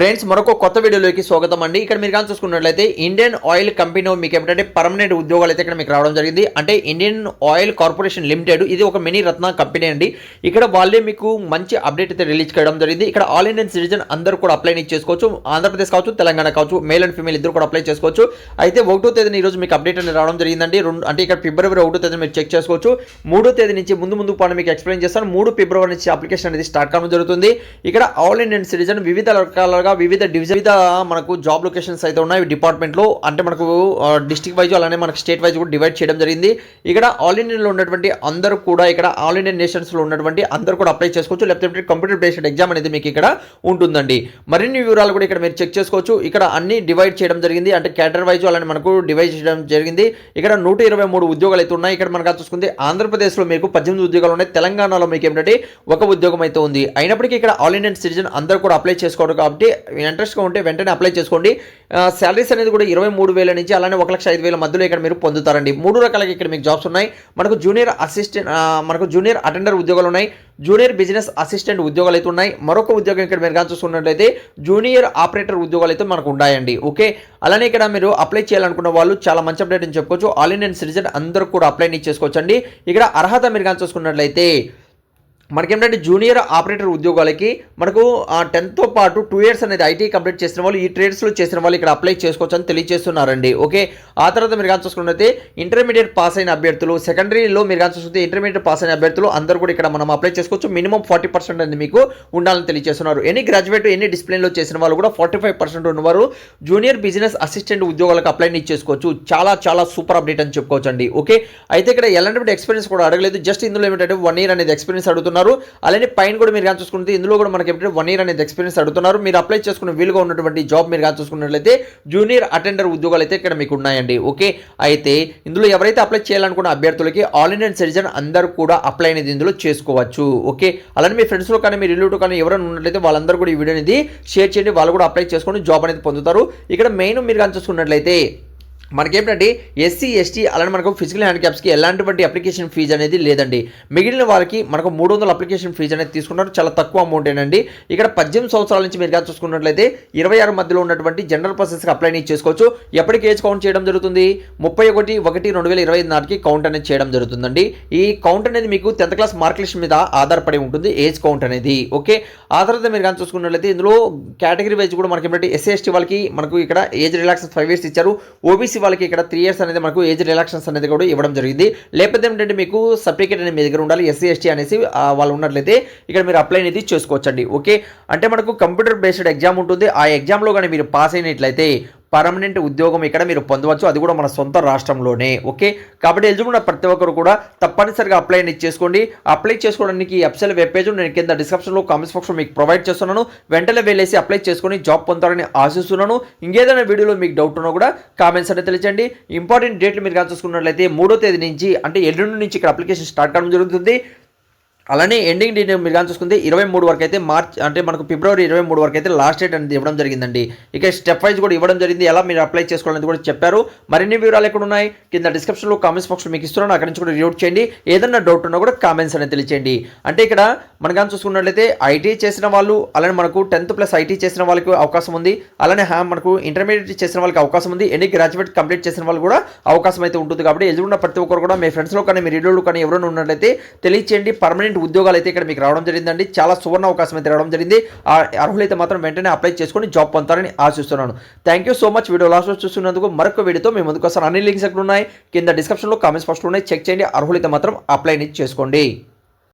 Friends మరొక కొత్త వీడియోలోకి స్వాగతం అండి. ఇక్కడ మీరు కానీ చూసుకున్నట్లయితే ఇండియన్ ఆయిల్ కంపెనీ మీకు ఏమిటంటే పర్మనెంట్ ఉద్యోగాలు అయితే ఇక్కడ మీకు రావడం జరిగింది. అంటే ఇండియన్ ఆయిల్ కార్పొరేషన్ లిమిటెడ్ ఇది ఒక మినీ రత్న కంపెనీ అండి. ఇక్కడ వాళ్ళే మీకు మంచి అప్డేట్ అయితే రిలీజ్ చేయడం జరిగింది. ఇక్కడ ఆల్ ఇండియన్ సిటిజన్ అందరూ కూడా అప్లై చేసుకోవచ్చు. ఆంధ్రప్రదేశ్ కావచ్చు తెలంగాణ కావచ్చు మేల్ అండ్ ఫీమేల్ ఇద్దరు కూడా అప్లై చేసుకోవచ్చు. అయితే ఒకటో తేదీన ఈ రోజు మీకు అప్డేట్ అనేది రావడం జరిగిందండి. రెండు అంటే ఇక్కడ ఫిబ్రవరి ఒకటో తేదీ మీరు చెక్ చేసుకోవచ్చు. మూడో తేదీ నుంచి ముందు ముందు పాటు మీకు ఎక్స్ప్లెయిన్ చేస్తాను. మూడు ఫిబ్రవరి నుంచి అప్లికేషన్ అనేది స్టార్ట్ కావడం జరుగుతుంది. ఇక్కడ ఆల్ ఇండియన్ సిటిజన్ వివిధ రకాలుగా వివిధ డివిజన్ వివిధ మనకు జాబ్ లొకేషన్స్ అయితే ఉన్నాయి. డిపార్ట్మెంట్లో అంటే మనకు డిస్టిక్ వైజ్ అలానే మనకు స్టేట్ వైజ్ కూడా డివైడ్ చేయడం జరిగింది. ఇక్కడ ఆల్ ఇండియన్లో ఉన్నటువంటి అందరూ కూడా ఇక్కడ ఆల్ ఇండియన్ నేషన్స్లో ఉన్నటువంటి అందరూ కూడా అప్లై చేసుకోవచ్చు. లేకపోతే కంప్యూటర్ బేస్డ్ ఎగ్జామ్ అనేది మీకు ఇక్కడ ఉంటుందండి. మరిన్ని వివరాలు కూడా ఇక్కడ మీరు చెక్ చేసుకోవచ్చు. ఇక్కడ అన్ని డివైడ్ చేయడం జరిగింది. అంటే క్యాటర్ వైజ్ అలానే మనకు డివైడ్ చేయడం జరిగింది. ఇక్కడ నూట ఇరవై మూడు ఉద్యోగాలు అయితే ఉన్నాయి. ఇక్కడ మనకు చూసుకుంటే ఆంధ్రప్రదేశ్లో మీకు పద్దెనిమిది ఉద్యోగాలు ఉన్నాయి. తెలంగాణలో మీకు ఏంటంటే ఒక ఉద్యోగం అయితే ఉంది. అయినప్పటికీ ఇక్కడ ఆల్ ఇండియన్ సిటిజన్ అందరూ కూడా అప్లై చేసుకోవడం కాబట్టి ఇంట్రెస్ట్గా ఉంటే వెంటనే అప్లై చేసుకోండి. శాలరీస్ అనేది కూడా ఇరవై మూడు వేల నుంచి అలానే ఒక లక్ష ఐదు వేల మధ్యలో ఇక్కడ మీరు పొందుతారండి. మూడు రకాలకి ఇక్కడ మీకు జాబ్స్ ఉన్నాయి. మనకు జూనియర్ అసిస్టెంట్ మనకు జూనియర్ అటెండర్ ఉద్యోగాలు ఉన్నాయి. జూనియర్ బిజినెస్ అసిస్టెంట్ ఉద్యోగాలు అయితే ఉన్నాయి. మరొక ఉద్యోగం ఇక్కడ మీరు కానీ చూసుకున్నట్లయితే జూనియర్ ఆపరేటర్ ఉద్యోగాలు అయితే మనకు ఉన్నాయండి. ఓకే? అలానే ఇక్కడ మీరు అప్లై చేయాలనుకున్న వాళ్ళు చాలా మంచి అప్డేట్ అని చెప్పుకోవచ్చు. ఆల్ ఇండియన్ సిటిజన్ అందరూ కూడా అప్లై చేసుకోవచ్చు అండి ఇక్కడ అర్హత మీరు కానీ చూసుకున్నట్లయితే మనకేంటంటే జూనియర్ ఆపరేటర్ ఉద్యోగాలకి మనకు టెన్త్తో పాటు టూ ఇయర్స్ అనేది ఐటీ కంప్లీట్ చేసిన వాళ్ళు ఈ ట్రేడ్స్లో చేసిన వాళ్ళు ఇక్కడ అప్లై చేసుకోవచ్చు అని తెలియజేస్తున్నారండి. ఓకే? ఆ తర్వాత మీరు కానీ చూసుకున్నట్లయితే ఇంటర్మీడియట్ పాస్ అయిన అభ్యర్థులు సెకండరీలో మీరు కానీ చూసుకుంటే ఇంటర్మీడియట్ పాస్ అయిన అభ్యర్థులు అందరూ కూడా ఇక్కడ మనం అప్లై చేసుకోవచ్చు. మినిమం ఫార్టీ పర్సెంట్ అనేది మీకు ఉండాలని తెలియజేస్తున్నారు. ఎనీ గ్రాడ్యుయేట్ ఎన్ని డిసిప్లిన్లో చేసిన వాళ్ళు కూడా ఫార్టీ ఫైవ్ పర్సెంట్ ఉన్నవారు జూనియర్ బిజినెస్ అసిస్టెంట్ ఉద్యోగాలకు అప్లై చేసుకోవచ్చు. చాలా చాలా సూపర్ అప్డేట్ అని చెప్పుకోవచ్చు అండి ఓకే అయితే ఇక్కడ ఎలాంటి ఎక్స్పీరియన్స్ కూడా అడగలేదు. జస్ట్ ఇందులో ఏమిటంటే వన్ ఇయర్ అనేది ఎక్స్పీరియన్స్ అడుగుతున్నారు. అలానే పైన కూడా మీరు కానీ చూసుకుంటే ఇందులో కూడా మనకి ఏంటంటే వన్ ఇయర్ అనేది ఎక్స్పీరియన్స్ అడుగుతున్నారు. మీరు అప్లై చేసుకునే వీలుగా ఉన్నటువంటి జాబ్ మీరు కానీ చూసుకున్నట్లయితే జూనియర్ అటెండర్ ఉద్యోగాలు అయితే ఇక్కడ మీకు ఉన్నాయండి. ఓకే? అయితే ఇందులో ఎవరైతే అప్లై చేయాలనుకున్న అభ్యర్థులకి ఆల్ ఇండియన్ సిటిజన్ అందరూ కూడా అప్లై అనేది ఇందులో చేసుకోవచ్చు. ఓకే? అలానే మీ ఫ్రెండ్స్లో కానీ మీ రిలేటివ్ కానీ ఎవరైనా ఉన్నట్లయితే వాళ్ళందరూ కూడా ఈ వీడియో అనేది షేర్ చేయండి. వాళ్ళు కూడా అప్లై చేసుకొని జాబ్ అనేది పొందుతారు. ఇక్కడ మెయిన్ మీరు కానీ చూసుకున్నట్లయితే మనకేంటంటే ఎస్సీ ఎస్టీ అలానే మనకు ఫిజికల్ హ్యాండిక్యాప్స్కి ఎలాంటి అప్లికేషన్ ఫీజు అనేది లేదండి. మిగిలిన వారికి మనకు మూడు వందల అప్లికేషన్ ఫీజు అనేది తీసుకుంటారు చాలా తక్కువ అమౌంట్ ఏనండి. ఇక్కడ పద్దెనిమిది సంవత్సరాల నుంచి మీరు చూసుకున్నట్లయితే ఇరవై ఆరు మధ్యలో ఉన్నటువంటి జనరల్ పర్సన్స్కి అప్లై చేసుకోవచ్చు. ఎప్పటికి ఏజ్ కౌంట్ చేయడం జరుగుతుంది? ముప్పై ఒకటి ఒకటి రెండు వేల ఇరవై ఐదు నాటికి కౌంట్ అనేది చేయడం జరుగుతుందండి. ఈ కౌంట్ అనేది మీకు టెన్త్ క్లాస్ మార్క్ లిస్ట్ మీద ఆధారపడి ఉంటుంది ఏజ్ కౌంట్ అనేది. ఓకే? ఆ తర్వాత మీరు కానీ చూసుకున్నట్లయితే ఇందులో కేటగిరీ వైజ్ కూడా మనకి ఏంటంటే ఎస్సీ ఎస్టీ వాళ్ళకి మనకు ఇక్కడ ఏజ్ రిలాక్స్ ఫైవ్ ఇయర్స్ ఇచ్చారు. ఓబీసీ వాళ్ళకి ఇక్కడ త్రీ ఇయర్స్ అనేది మనకు ఏజ్ రిలాక్షన్స్ అనేది కూడా ఇవ్వడం జరిగింది. లేకపోతే ఏంటంటే మీకు సర్టిఫికేట్ అనేది మీ దగ్గర ఉండాలి ఎస్సీ ఎస్టీ అనేసి వాళ్ళు ఉన్నట్లయితే ఇక్కడ మీరు అప్లై అనేది చేసుకోవచ్చండి. ఓకే అంటే మనకు కంప్యూటర్ బేస్డ్ ఎగ్జామ్ ఉంటుంది. ఆ ఎగ్జామ్లో కానీ మీరు పాస్ అయినట్లయితే పర్మనెంట్ ఉద్యోగం ఇక్కడ మీరు పొందవచ్చు. అది కూడా మన సొంత రాష్ట్రంలోనే. ఓకే? కాబట్టి ఎలిజిబుల్ ఉన్న ప్రతి ఒక్కరు కూడా తప్పనిసరిగా అప్లై అనేది చేసుకోండి. అప్లై చేసుకోవడానికి అప్సెల్ వెబ్ పేజ్ నేను కింద డిస్క్రిప్షన్లో కామెంట్స్ బాక్స్లో మీకు ప్రొవైడ్ చేస్తున్నాను. వెంటనే వెళ్ళేసి అప్లై చేసుకొని జాబ్ పొందాలని ఆశిస్తున్నాను. ఇంకేదైనా వీడియోలో మీకు డౌట్ ఉన్నా కూడా కామెంట్స్ అనేది తెలియజండి ఇంపార్టెంట్ డేట్లు మీరు కానీ చూసుకున్నట్లయితే మూడో తేదీ నుంచి అంటే ఎల్లుండి నుంచి ఇక్కడ అప్లికేషన్ స్టార్ట్ కావడం జరుగుతుంది. అలానే ఎండింగ్ డేట్ మీరు కానీ చూసుకుంటే ఇరవై మూడు వరకు అయితే మార్చ్ అంటే మనకు ఫిబ్రవరి ఇరవై మూడు వరకు అయితే లాస్ట్ డేట్ అనేది ఇవ్వడం జరిగిందండి. ఇక స్టెప్ వైజ్ కూడా ఇవ్వడం జరిగింది. ఎలా మీరు అప్లై చేసుకోవాలని కూడా చెప్పారు. మరిన్ని వివరాలు ఎక్కడ ఉన్నాయి? కింద డిస్క్రిప్షన్లో కామెంట్స్ బాక్స్లో మీకు ఇస్తున్నాను. అక్కడి నుంచి కూడా రివ్యూట్ చేయండి. ఏదన్నా డౌట్ ఉన్నా కూడా కామెంట్స్ అనేది తెలియచేయండి. అంటే ఇక్కడ మనం కానీ చూసుకున్నట్లయితే ఐటీ చేసిన వాళ్ళు అలానే మనకు టెన్త్ ప్లస్ ఐటీ చేసిన వాళ్ళకి అవకాశం ఉంది. అలానే హ్యా మనకు ఇంటర్మీడియట్ చేసిన వాళ్ళకి అవకాశం ఉంది. ఎన్ని గ్రాడ్యుయేట్ కంప్లీట్ చేసిన వాళ్ళు కూడా అవకాశం అయితే ఉంటుంది. కాబట్టి ఎదురున్న ప్రతి ఒక్కరు కూడా మీ ఫ్రెండ్స్లో కానీ మీ రిలేటివ్ కానీ ఎవరైనా ఉన్నట్లయితే తెలియచేయండి. పర్మనెంట్ ఉద్యోగాలు అయితే ఇక్కడ మీకు రావడం జరిగిందండి. చాలా సువర్ణ అవకాశం అయితే రావడం జరిగింది. ఆ అర్హులైతే మాత్రం వెంటనే అప్లై చేసుకొని జాబ్ పొందుతారని ఆశిస్తున్నాను. Thank you so much video last చూస్తున్నందుకు మరొక వీడియోతో మేము ముందుకు వస్తాను. అన్ని లింక్స్ ఎక్కడ ఉన్నాయి? కింద డిస్క్రిప్షన్లో కామెంట్స్ ఫస్ట్ ఉన్నాయి. చెక్ చేయండి. అర్హులైతే మాత్రం అప్లై చేసుకోండి.